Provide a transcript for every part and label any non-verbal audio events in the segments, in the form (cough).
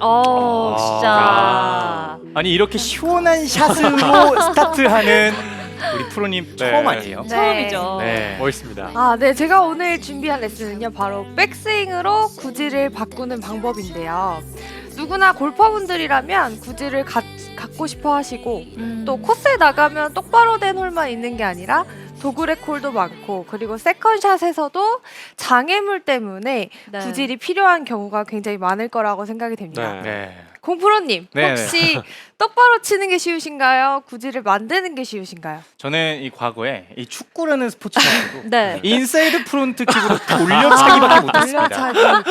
어, 아. 진짜. 아니 이렇게 시원한 샷으로 (laughs) 스타트하는 우리 프로님 네. 처음 아니에요? 네. 처음이죠. 네. 멋있습니다. 아, 네. 제가 오늘 준비한 레슨은요. 바로 백스윙으로 구질을 바꾸는 방법인데요. 누구나 골퍼분들이라면 구질을 가, 갖고 싶어 하시고 음. 또 코스에 나가면 똑바로 된 홀만 있는 게 아니라 도그렉 홀도 많고 그리고 세컨샷에서도 장애물 때문에 네. 구질이 필요한 경우가 굉장히 많을 거라고 생각이 됩니다. 네. 네. 공프로님 네, 혹시 (laughs) 똑바로 치는 게 쉬우신가요? 구질을 만드는 게 쉬우신가요? 저는 이 과거에 이 축구라는 스포츠 가지고 (laughs) 네. 인사이드 프론트 킥으로 돌려차기밖에 못했습니다. 돌려차기.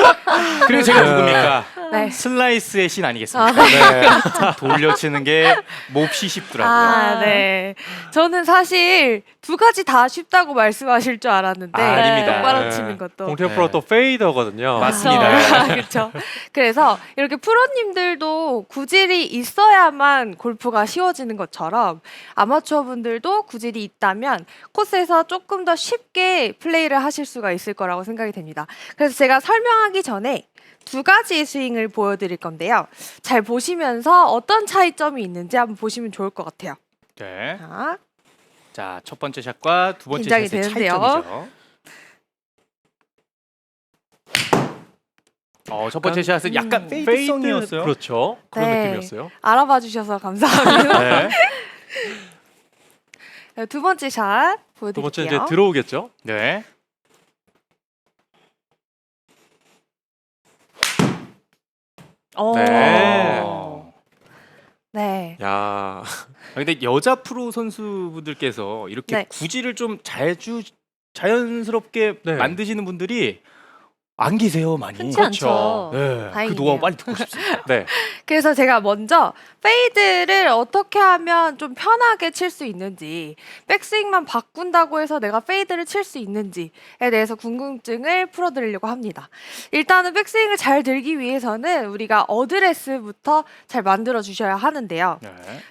그리고 제가 네. 누굽니까? 네. 슬라이스의 신 아, 아니겠습니까? 네. (laughs) 돌려치는 게 몹시 쉽더라고요. 아, 네. 저는 사실 두 가지 다 쉽다고 말씀하실 줄 알았는데 아, 아닙니다. 똑바로 네. 치는 것도 공태 프로 또 페이더거든요. 맞습니다. 그렇죠. (laughs) 그래서 이렇게 프로님들도 구질이 있어야 만 골프가 쉬워지는 것처럼 아마추어 분들도 구질이 있다면 코스에서 조금 더 쉽게 플레이를 하실 수가 있을 거라고 생각이 됩니다. 그래서 제가 설명하기 전에 두 가지의 스윙을 보여드릴 건데요. 잘 보시면서 어떤 차이점이 있는지 한번 보시면 좋을 것 같아요. 네. 자, 자, 첫 번째 샷과 두 번째 샷의 되는데요. 차이점이죠. 어, 첫 번째 약간, 샷은 약간 음, 페이드성이었어요. 그렇죠. 그런 네. 느낌이었어요. 알아봐 주셔서 감사합니다. (laughs) 네. 두 번째 샷 보여드릴게요. 두 번째 이제 들어오겠죠. 네. 어. 네. 어. 네. 야, 아, 근데 여자 프로 선수분들께서 이렇게 네. 구질을 좀 자주 자연스럽게 네. 만드시는 분들이 안 계세요 많이. 흔치 그렇죠. 않죠. 네, 그 다행이네요. 노하우 빨리 듣고 싶습니다. (laughs) 네. 그래서 제가 먼저 페이드를 어떻게 하면 좀 편하게 칠 수 있는지, 백스윙만 바꾼다고 해서 내가 페이드를 칠 수 있는지에 대해서 궁금증을 풀어드리려고 합니다. 일단은 백스윙을 잘 들기 위해서는 우리가 어드레스부터 잘 만들어 주셔야 하는데요. 네.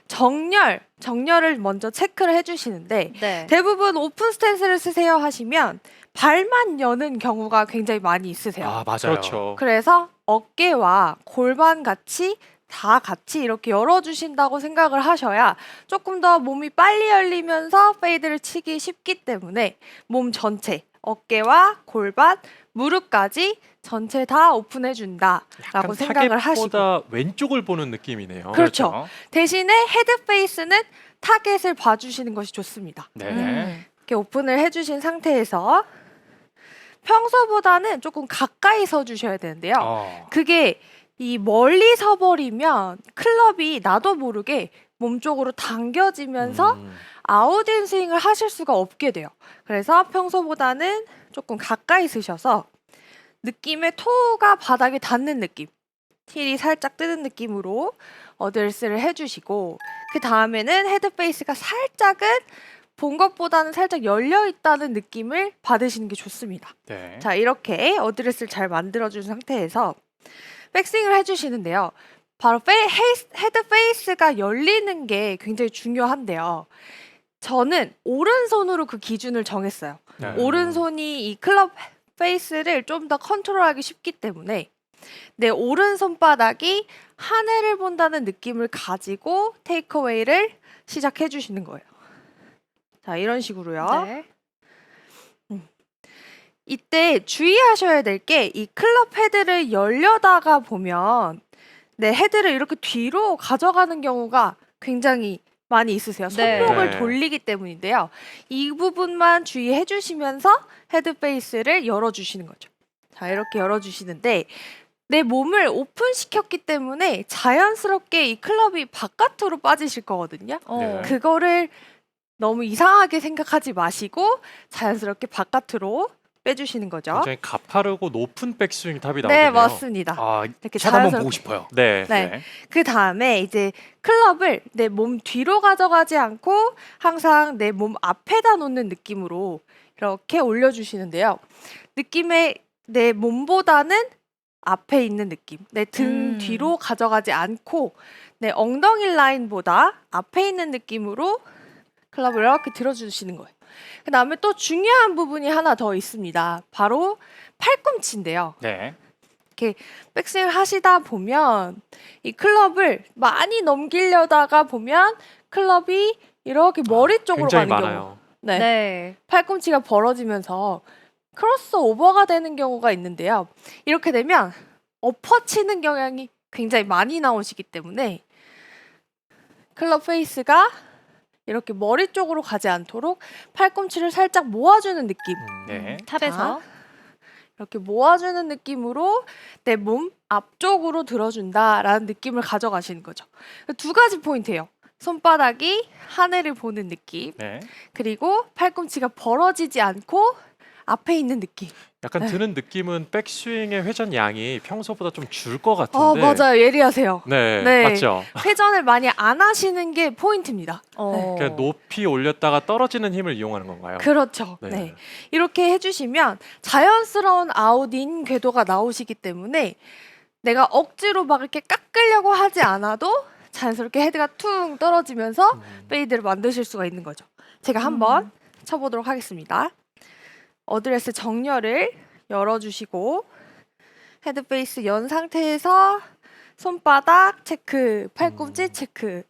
정렬, 정렬을 먼저 체크를 해주시는데 네. 대부분 오픈 스탠스를 쓰세요 하시면 발만 여는 경우가 굉장히 많이 있으세요. 아 맞아요. 그렇죠. 그래서 어깨와 골반 같이 다 같이 이렇게 열어주신다고 생각을 하셔야 조금 더 몸이 빨리 열리면서 페이드를 치기 쉽기 때문에 몸 전체, 어깨와 골반, 무릎까지 전체 다 오픈해 준다라고 약간 생각을 하시고 타겟보다 왼쪽을 보는 느낌이네요. 그렇죠. 대신에 헤드 페이스는 타겟을 봐 주시는 것이 좋습니다. 네. 음. 이렇게 오픈을 해 주신 상태에서 평소보다는 조금 가까이 서 주셔야 되는데요. 어. 그게 이 멀리 서버리면 클럽이 나도 모르게 몸쪽으로 당겨지면서 음. 아웃인 스윙을 하실 수가 없게 돼요. 그래서 평소보다는 조금 가까이 쓰셔서 느낌의 토가 바닥에 닿는 느낌, 힐이 살짝 뜨는 느낌으로 어드레스를 해주시고 그 다음에는 헤드 페이스가 살짝은 본 것보다는 살짝 열려 있다는 느낌을 받으시는 게 좋습니다. 네. 자 이렇게 어드레스를 잘 만들어준 상태에서 백스윙을 해주시는데요. 바로 페, 헤이스, 헤드 페이스가 열리는 게 굉장히 중요한데요. 저는 오른손으로 그 기준을 정했어요. 네. 오른손이 이 클럽 페이스를 좀 더 컨트롤하기 쉽기 때문에 내 오른 손바닥이 하늘을 본다는 느낌을 가지고 테이크어웨이를 시작해 주시는 거예요. 자 이런 식으로요. 네. 이때 주의하셔야 될 게 이 클럽 헤드를 열려다가 보면 내 헤드를 이렇게 뒤로 가져가는 경우가 굉장히 많이 있으세요. 네. 손목을 네. 돌리기 때문인데요. 이 부분만 주의해 주시면서 헤드 페이스를 열어 주시는 거죠. 자, 이렇게 열어 주시는데 내 몸을 오픈 시켰기 때문에 자연스럽게 이 클럽이 바깥으로 빠지실 거거든요. 어. 네. 그거를 너무 이상하게 생각하지 마시고 자연스럽게 바깥으로 빼주시는 거죠. 굉장히 가파르고 높은 백스윙 탑이 나오네요. 네, 맞습니다. 아, 이렇게 샷 한번 자연스럽게. 보고 싶어요. 네. 네. 그 다음에 이제 클럽을 내 몸 뒤로 가져가지 않고 항상 내 몸 앞에다 놓는 느낌으로 이렇게 올려주시는데요. 느낌의 내 몸보다는 앞에 있는 느낌. 내 등 음. 뒤로 가져가지 않고 내 엉덩이 라인보다 앞에 있는 느낌으로 클럽을 이렇게 들어주시는 거예요. 그 다음에 또 중요한 부분이 하나 더 있습니다. 바로 팔꿈치인데요. 네. 백스윙 하시다 보면 이 클럽을 많이 넘기려다가 보면 클럽이 이렇게 머리 쪽으로 굉장히 가는 경우. 많아요. 네. 네. 팔꿈치가 벌어지면서 크로스 오버가 되는 경우가 있는데요. 이렇게 되면 엎어치는 경향이 굉장히 많이 나오시기 때문에 클럽 페이스가 이렇게 머리 쪽으로 가지 않도록 팔꿈치를 살짝 모아주는 느낌. 음. 네. 탑에서 이렇게 모아주는 느낌으로 내 몸 앞쪽으로 들어준다라는 느낌을 가져가시는 거죠. 두 가지 포인트예요. 손바닥이 하늘을 보는 느낌, 네. 그리고 팔꿈치가 벌어지지 않고 앞에 있는 느낌. 약간 네. 드는 느낌은 백스윙의 회전 양이 평소보다 좀 줄 것 같은데. 어, 맞아요. 예리하세요. 네, 네. 맞죠. 회전을 많이 안 하시는 게 포인트입니다. 어. 그냥 높이 올렸다가 떨어지는 힘을 이용하는 건가요? 그렇죠. 네. 네. 이렇게 해주시면 자연스러운 아웃인 궤도가 나오시기 때문에 내가 억지로 막 이렇게 깎으려고 하지 않아도 자연스럽게 헤드가 퉁 떨어지면서 음. 페이드를 만드실 수가 있는 거죠. 제가 한번 쳐보도록 하겠습니다. 어드레스 정렬을 열어주시고 헤드 페이스 연 상태에서 손바닥 체크, 팔꿈치 음. 체크.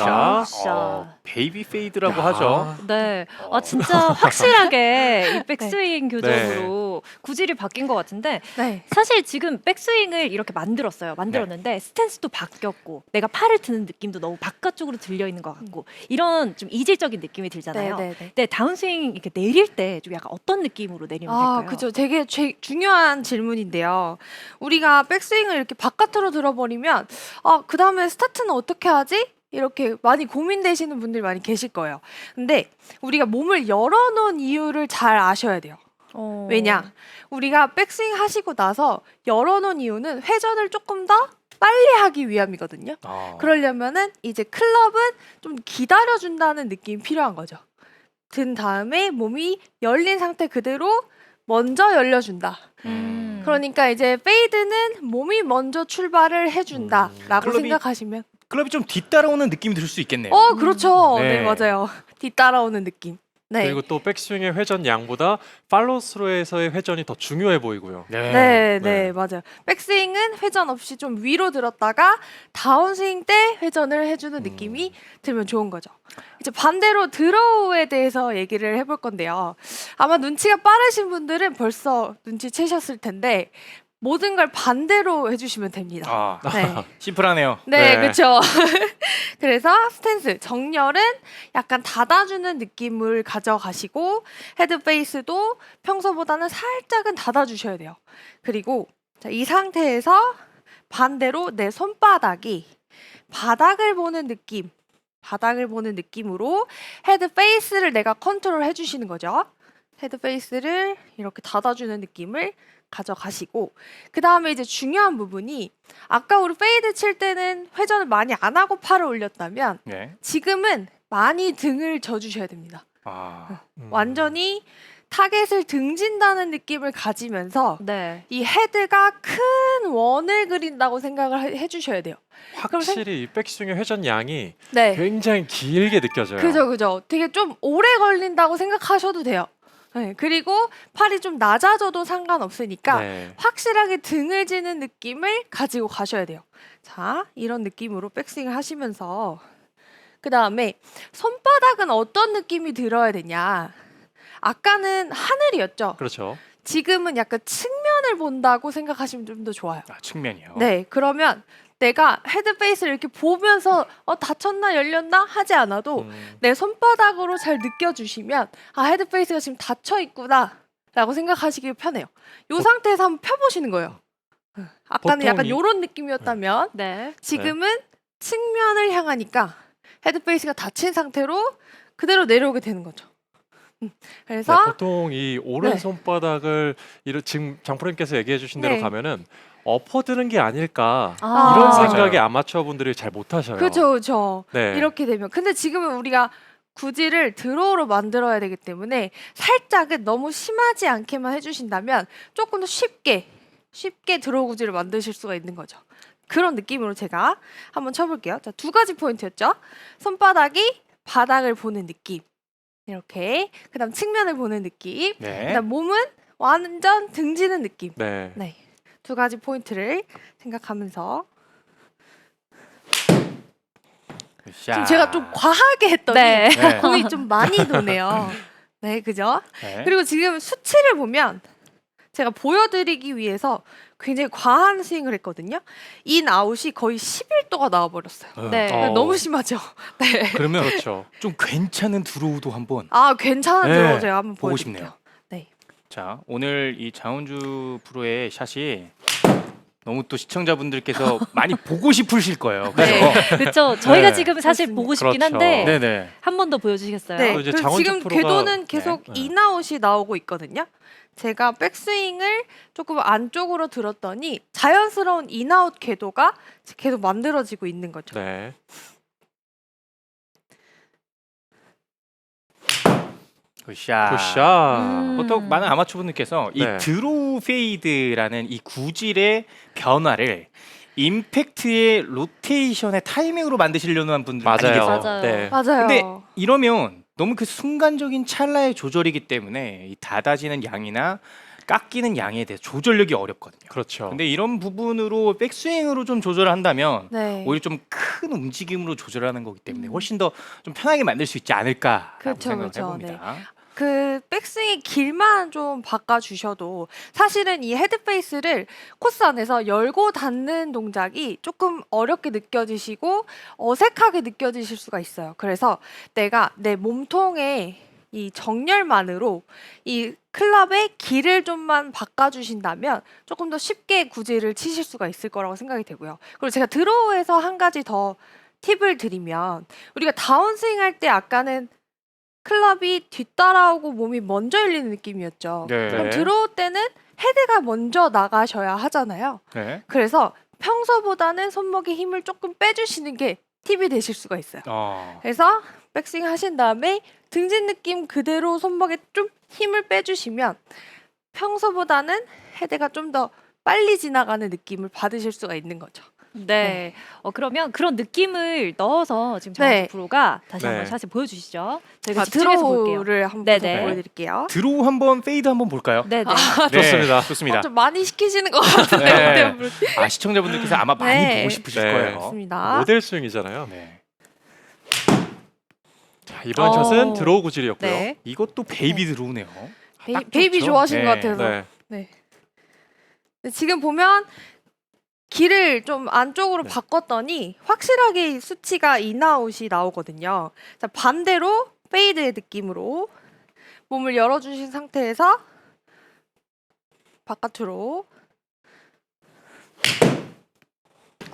아, 굿샷. 굿샷. 어, 베이비 페이드라고 야. 하죠. 네. 어. 아 진짜 확실하게 이 (laughs) 백스윙 교정으로 구질이 바뀐 것 같은데 네. 사실 지금 백스윙을 이렇게 만들었어요. 만들었는데 스탠스도 바뀌었고 내가 팔을 드는 느낌도 너무 바깥쪽으로 들려 있는 것 같고 이런 좀 이질적인 느낌이 들잖아요. 네, 네, 네. 근데 다운스윙 이렇게 내릴 때 좀 약간 어떤 느낌으로 내리면 아, 될까요? 그죠. 되게 제, 중요한 질문인데요. 우리가 백스윙을 이렇게 바깥으로 들어버리면, 아, 그 다음에 스타트는 어떻게 하지? 이렇게 많이 고민되시는 분들이 많이 계실 거예요. 근데 우리가 몸을 열어놓은 이유를 잘 아셔야 돼요. 어. 왜냐? 우리가 백스윙 하시고 나서 열어놓은 이유는 회전을 조금 더 빨리 하기 위함이거든요. 어. 그러려면은 이제 클럽은 좀 기다려준다는 느낌이 필요한 거죠. 든 다음에 몸이 열린 상태 그대로 먼저 열려준다. 음. 그러니까 이제 페이드는 몸이 먼저 출발을 해준다라고 클럽이- 생각하시면 클럽이 좀 뒤따라오는 느낌이 들 수 있겠네요. 어 그렇죠. 네, 네. 맞아요. (laughs) 뒤따라오는 느낌. 네. 그리고 또 백스윙의 회전 양보다 팔로스루에서의 회전이 더 중요해 보이고요. 네. 네, 네, 네. 맞아요. 백스윙은 회전 없이 좀 위로 들었다가 다운스윙 때 회전을 해주는 음. 느낌이 들면 좋은 거죠. 이제 반대로 드로우에 대해서 얘기를 해볼 건데요. 아마 눈치가 빠르신 분들은 벌써 눈치채셨을 텐데 모든 걸 반대로 해주시면 됩니다. 아, 네. (laughs) 심플하네요. 네, 네. 그렇죠. (laughs) 그래서 스탠스 정렬은 약간 닫아주는 느낌을 가져가시고 헤드 페이스도 평소보다는 살짝은 닫아주셔야 돼요. 그리고 자, 이 상태에서 반대로 내 손바닥이 바닥을 보는 느낌, 바닥을 보는 느낌으로 헤드 페이스를 내가 컨트롤 해주시는 거죠. 헤드 페이스를 이렇게 닫아주는 느낌을 가져가시고 그 다음에 이제 중요한 부분이 아까 우리 페이드 칠 때는 회전을 많이 안 하고 팔을 올렸다면 네. 지금은 많이 등을 져주셔야 됩니다. 아, 음. 완전히 타겟을 등진다는 느낌을 가지면서 네. 이 헤드가 큰 원을 그린다고 생각을 해- 해주셔야 돼요. 확실히 이 백스윙의 회전 양이 네. 굉장히 길게 느껴져요. 그죠, 그죠. 되게 좀 오래 걸린다고 생각하셔도 돼요. 네. 그리고 팔이 좀 낮아져도 상관없으니까 네. 확실하게 등을 지는 느낌을 가지고 가셔야 돼요. 자, 이런 느낌으로 백스윙을 하시면서 그 다음에 손바닥은 어떤 느낌이 들어야 되냐? 아까는 하늘이었죠. 그렇죠. 지금은 약간 측면을 본다고 생각하시면 좀 더 좋아요. 아, 측면이요. 네, 그러면 내가 헤드 페이스를 이렇게 보면서 어 닫혔나 열렸나 하지 않아도 음. 내 손바닥으로 잘 느껴주시면 아 헤드 페이스가 지금 닫혀 있구나라고 생각하시기 편해요. 이 상태에서 한번 펴보시는 거예요. 아까는 보통 약간 이- 이런 느낌이었다면 네. 지금은 측면을 향하니까 헤드 페이스가 닫힌 상태로 그대로 내려오게 되는 거죠. 음, 네, 그래서 보통 이 오른 네. 손바닥을 이런 지금 장프로님께서 얘기해 주신 대로 네. 가면은 엎어드는 게 아닐까 아. 이런 맞아요. 생각이 아마추어 분들이 잘 못하셔요. 그렇죠, 그렇죠. 네. 이렇게 되면 근데 지금은 우리가 구질을 드로우로 만들어야 되기 때문에 살짝은 너무 심하지 않게만 해주신다면 조금 더 쉽게 쉽게 드로우 구질을 만드실 수가 있는 거죠. 그런 느낌으로 제가 한번 쳐볼게요. 자, 두 가지 포인트였죠. 손바닥이 바닥을 보는 느낌. 이렇게. 그 다음 측면을 보는 느낌. 그 네. 다음 몸은 완전 등지는 느낌. 네. 네. 두 가지 포인트를 생각하면서 지금 제가 좀 과하게 했더니 네. (laughs) 네. 공이 좀 많이 도네요. (laughs) 네, 그죠? 네. 그리고 지금 수치를 보면 제가 보여드리기 위해서 굉장히 과한 스윙을 했거든요. 인 아웃이 거의 11도가 나와버렸어요. 어, 네. 어. 너무 심하죠? (laughs) 네. 그러면 그렇죠. 좀 괜찮은 드로우도 한번 아, 괜찮은 네, 드로우 제가 한번 보고 보여드릴게요. 싶네요. 네. 자 오늘 이 자운주 프로의 샷이 너무 또 시청자분들께서 (laughs) 많이 보고 싶으실 거예요. 그래서 네. 그렇죠. 저희가 네. 지금 사실. 보고 싶긴 그렇죠. 한데 네네. 한 번 더 보여주시겠어요? 네. 또 이제 장원주 지금 프로가- 궤도는 계속 네. 인아웃이 나오고 있거든요. 제가 백스윙을 조금 안쪽으로 들었더니 자연스러운 인아웃 궤도가 계속 만들어지고 있는 거죠. 네. 굿샷. 굿샷. 음. 보통 많은 아마추어분들께서 이 네. 드로우 페이드라는 이 구질의 변화를 임팩트의 로테이션의 타이밍으로 만드시려는 분들 많이. 계세요. 맞아요. 네. 맞아요. 근데 이러면 너무 그 순간적인 찰나의 조절이기 때문에 이 닫아지는 양이나 깎이는 양에 대해 조절력이 어렵거든요. 그렇죠. 근데 이런 부분으로 백스윙으로 좀 조절을 한다면 네. 오히려 좀 큰 움직임으로 조절하는 거기 때문에 음. 훨씬 더 좀 편하게 만들 수 있지 않을까 그렇죠, 생각을 그렇죠. 해봅니다. 그 백스윙의 길만 좀 바꿔주셔도 사실은 이 헤드페이스를 코스 안에서 열고 닫는 동작이 조금 어렵게 느껴지시고 어색하게 느껴지실 수가 있어요. 그래서 내가 내 몸통의 이 정렬만으로 이 클럽의 길을 좀만 바꿔주신다면 조금 더 쉽게 구질을 치실 수가 있을 거라고 생각이 되고요. 그리고 제가 드로우에서 한 가지 더 팁을 드리면 우리가 다운스윙 할 때 아까는 클럽이 뒤따라오고 몸이 먼저 열리는 느낌이었죠. 네. 그럼 네. 드로우 때는 헤드가 먼저 나가셔야 하잖아요. 네. 그래서 평소보다는 손목에 힘을 조금 빼주시는 게 팁이 되실 수가 있어요. 어. 그래서 백스윙 하신 다음에 등진 느낌 그대로 손목에 좀 힘을 빼주시면 평소보다는 헤드가 좀 더 빨리 지나가는 느낌을 받으실 수가 있는 거죠. 네. 어 그러면 그런 느낌을 넣어서 지금 네. 장원주 프로가 다시 한번 네. 샷을 보여주시죠. 저희가 집중해서 볼게요. 드로우를 한번 네네. 보여드릴게요. 드로우 한번 페이드 한번 볼까요? 네네. 좋습니다. 네, 좋습니다. 어, 좀 많이 시키시는 것 같은데요. 네. 아 시청자분들께서 아마 많이 네. 보고 싶으실 네. 거예요. 좋습니다. 모델 스윙이잖아요. 네. 자, 이번 어. 샷은 드로우 구질이었고요. 네. 이것도 베이비 드로우네요. 베이, 딱 베이비 좋죠? 좋아하시는 네. 것 같아서. 네. 근데 지금 보면 길을 좀 안쪽으로 네. 바꿨더니 확실하게 수치가 인아웃이 나오거든요. 자, 반대로 페이드의 느낌으로 몸을 열어주신 상태에서 바깥으로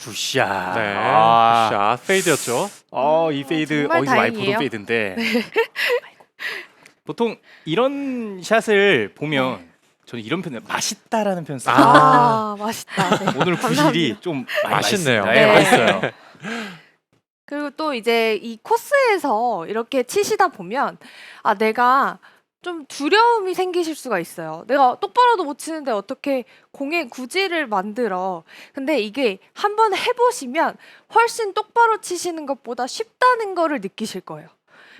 굿샷. 네. 아, 샷 페이드였죠. 어, 이 페이드 정말 어디서 많이 보던 다행이에요. 페이드인데. (laughs) 보통 이런 샷을 보면 저는 이런 표현 맛있다라는 표현 써요. 아, 맛있다. 네. (laughs) 오늘 구실이 감사합니다. 좀 많이 맛있네요. 맛있습니다. 예, 네. 맛있어요. 그리고 또 이제 이 코스에서 이렇게 치시다 보면 아 내가 좀 두려움이 생기실 수가 있어요. 내가 똑바로도 못 치는데 어떻게 공의 구질을 만들어. 근데 이게 한번 해보시면 훨씬 똑바로 치시는 것보다 쉽다는 거를 느끼실 거예요.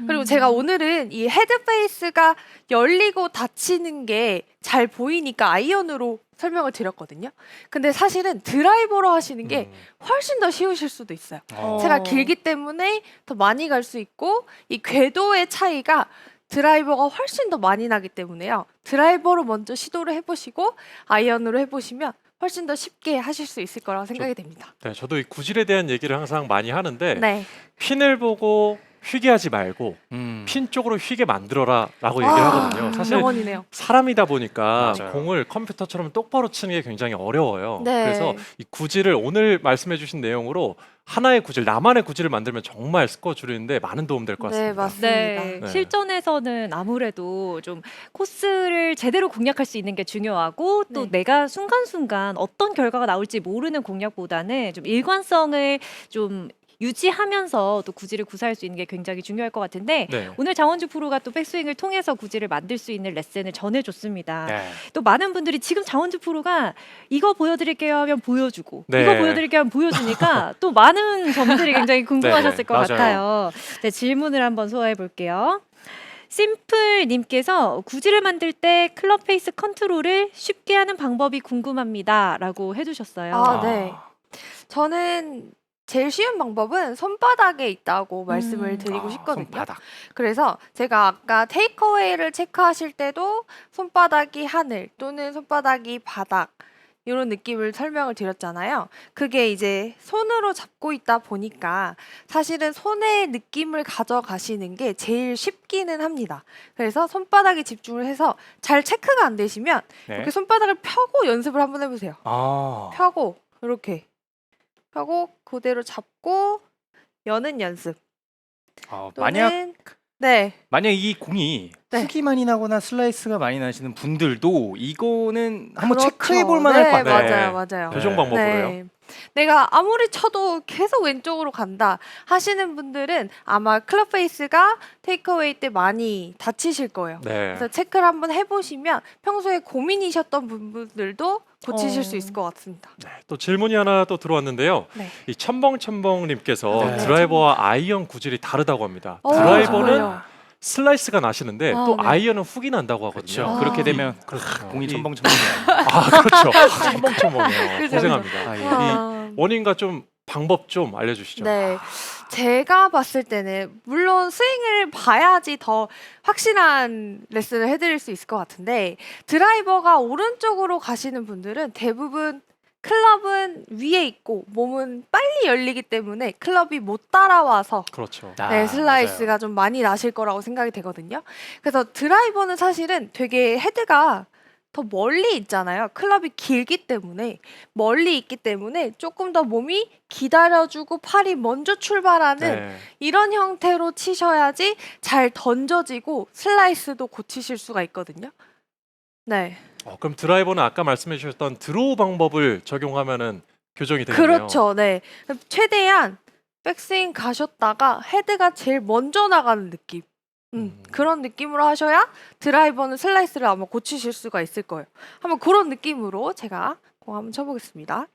그리고 음. 제가 오늘은 이 헤드페이스가 열리고 닫히는 게 잘 보이니까 아이언으로 설명을 드렸거든요. 근데 사실은 드라이버로 하시는 게 음. 훨씬 더 쉬우실 수도 있어요. 어. 채가 길기 때문에 더 많이 갈 수 있고 이 궤도의 차이가 드라이버가 훨씬 더 많이 나기 때문에요. 드라이버로 먼저 시도를 해보시고 아이언으로 해보시면 훨씬 더 쉽게 하실 수 있을 거라고 생각이 됩니다. 네, 저도 이 구질에 대한 얘기를 항상 많이 하는데 네. 핀을 보고 휘게 하지 말고 음. 핀 쪽으로 휘게 만들어라라고 얘기를 아, 하거든요. 사실 명언이네요. 사람이다 보니까 맞아요. 공을 컴퓨터처럼 똑바로 치는 게 굉장히 어려워요. 네. 그래서 이 구질을 오늘 말씀해주신 내용으로 하나의 구질, 나만의 구질을 만들면 정말 스코어 줄이는데 많은 도움 될 것 네, 같습니다. 맞습니다. 네, 네. 실전에서는 아무래도 좀 코스를 제대로 공략할 수 있는 게 중요하고 또 네. 내가 순간순간 어떤 결과가 나올지 모르는 공략보다는 좀 일관성을 좀 유지하면서 또 구질을 구사할 수 있는 게 굉장히 중요할 것 같은데 네. 오늘 장원주 프로가 또 백스윙을 통해서 구질을 만들 수 있는 레슨을 전해줬습니다. 네. 또 많은 분들이 지금 장원주 프로가 이거 보여드릴게요 하면 보여주고 네. 이거 보여드릴게요 하면 보여주니까 (laughs) 또 많은 점들이 굉장히 궁금하셨을 네, 것 맞아요. 같아요. 네, 질문을 한번 소화해 볼게요. 심플님께서 구질을 만들 때 클럽 페이스 컨트롤을 쉽게 하는 방법이 궁금합니다라고 해주셨어요. 아, 네. 저는 제일 쉬운 방법은 손바닥에 있다고 말씀을 음. 드리고 아, 싶거든요. 손바닥. 그래서 제가 아까 테이크어웨이를 체크하실 때도 손바닥이 하늘 또는 손바닥이 바닥 이런 느낌을 설명을 드렸잖아요. 그게 이제 손으로 잡고 있다 보니까 사실은 손의 느낌을 가져가시는 게 제일 쉽기는 합니다. 그래서 손바닥에 집중을 해서 잘 체크가 안 되시면 네. 이렇게 손바닥을 펴고 연습을 한번 해보세요. 아. 펴고 이렇게 펴고 그대로 잡고 여는 연습. 어, 또는 만약 네 만약 이 공이 네. 훅이 많이 나거나 슬라이스가 많이 나시는 분들도 이거는 한번 그렇죠. 체크해 볼 만할 네, 것 같아요. 네. 맞아요, 맞아요. 교정 네. 방법으로요. 네. 내가 아무리 쳐도 계속 왼쪽으로 간다 하시는 분들은 아마 클럽 페이스가 테이크어웨이 때 많이 다치실 거예요. 네. 그래서 체크를 한번 해보시면 평소에 고민이셨던 분들도 고치실 어. 수 있을 것 같습니다. 네, 또 질문이 하나 또 들어왔는데요. 네. 이 첨벙첨벙님께서 네. 드라이버와 아이언 구질이 다르다고 합니다. 어, 드라이버는 정말요? 슬라이스가 나시는데 아, 또 네. 아이언은 훅이 난다고 그렇죠. 하거든요. 아. 그렇게 되면 그렇죠. 공이 이- 첨벙첨벙해요. (laughs) 아 그렇죠. (laughs) 첨벙첨벙해요. 그죠, 고생합니다. 아, 예. 아. 원인과 좀 방법 좀 알려주시죠. 네. 제가 봤을 때는 물론 스윙을 봐야지 더 확실한 레슨을 해드릴 수 있을 것 같은데 드라이버가 오른쪽으로 가시는 분들은 대부분 클럽은 위에 있고 몸은 빨리 열리기 때문에 클럽이 못 따라와서 그렇죠. 아, 네, 슬라이스가 맞아요. 좀 많이 나실 거라고 생각이 되거든요. 그래서 드라이버는 사실은 되게 헤드가 더 멀리 있잖아요. 클럽이 길기 때문에 멀리 있기 때문에 조금 더 몸이 기다려주고 팔이 먼저 출발하는 네. 이런 형태로 치셔야지 잘 던져지고 슬라이스도 고치실 수가 있거든요. 네, 어, 그럼 드라이버는 아까 말씀해 주셨던 드로우 방법을 적용하면은 교정이 되겠네요. 그렇죠. 네, 최대한 백스윙 가셨다가 헤드가 제일 먼저 나가는 느낌. 음, 음. 그런 느낌으로 하셔야 드라이버는 슬라이스를 아마 고치실 수가 있을 거예요. 한번 그런 느낌으로 제가 공 한번 쳐보겠습니다.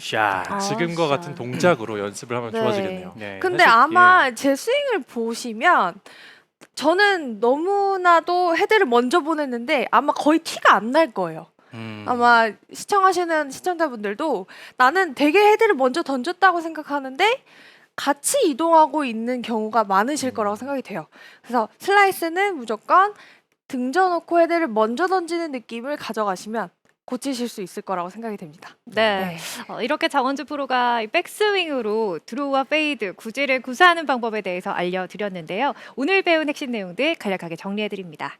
샷. 아, 지금과 진짜. 같은 동작으로 연습을 하면 네. 좋아지겠네요. 네, 근데 사실, 아마 제 스윙을 보시면 저는 너무나도 헤드를 먼저 보냈는데 아마 거의 티가 안 날 거예요. 예. 음. 아마 시청하시는 시청자분들도 나는 되게 헤드를 먼저 던졌다고 생각하는데 같이 이동하고 있는 경우가 많으실 거라고 생각이 돼요. 그래서 슬라이스는 무조건 등져놓고 헤드를 먼저 던지는 느낌을 가져가시면 고치실 수 있을 거라고 생각이 됩니다. 네. 어, 이렇게 장원주 프로가 이 백스윙으로 드로우와 페이드, 구질을 구사하는 방법에 대해서 알려드렸는데요. 오늘 배운 핵심 내용들 간략하게 정리해드립니다.